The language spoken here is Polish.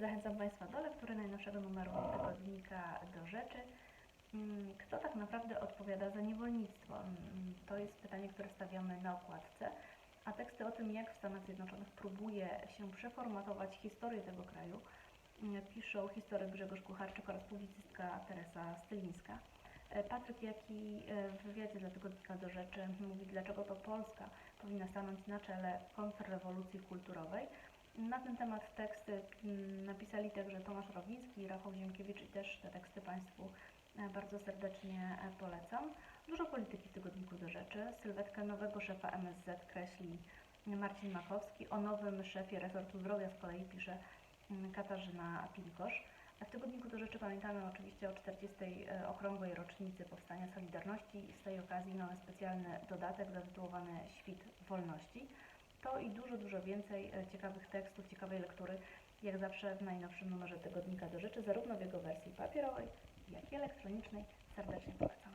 zachęcam Państwa do lektury najnowszego numeru tygodnika do rzeczy. Mm, Kto tak naprawdę odpowiada za niewolnictwo? Mm, To jest pytanie, które stawiamy na okładce, a teksty o tym, jak w Stanach Zjednoczonych próbuje się przeformatować historię tego kraju, mm, piszą historyk Grzegorz Kucharczyk oraz publicystka Teresa Stylińska. E, Patryk Jaki e, w wywiadzie dla Tygodnika do Rzeczy mówi, dlaczego to Polska powinna stanąć na czele kontrrewolucji kulturowej. Na ten temat teksty mm, napisali także Tomasz Rowiński i Rafał Ziemkiewicz i też te teksty Państwu e, bardzo serdecznie e, polecam. Dużo polityki w Tygodniku do Rzeczy. Sylwetkę nowego szefa MSZ kreśli Marcin Makowski. O nowym szefie resortu zdrowia z kolei pisze mm, Katarzyna Pilkosz. W Tygodniku do Rzeczy pamiętamy oczywiście o 40. e, okrągłej rocznicy powstania Solidarności. Z tej okazji mamy specjalny dodatek zatytułowany Świt Wolności. To i dużo, dużo więcej e, ciekawych tekstów, ciekawej lektury, jak zawsze w najnowszym numerze Tygodnika do Rzeczy, zarówno w jego wersji papierowej, jak i elektronicznej. Serdecznie polecam.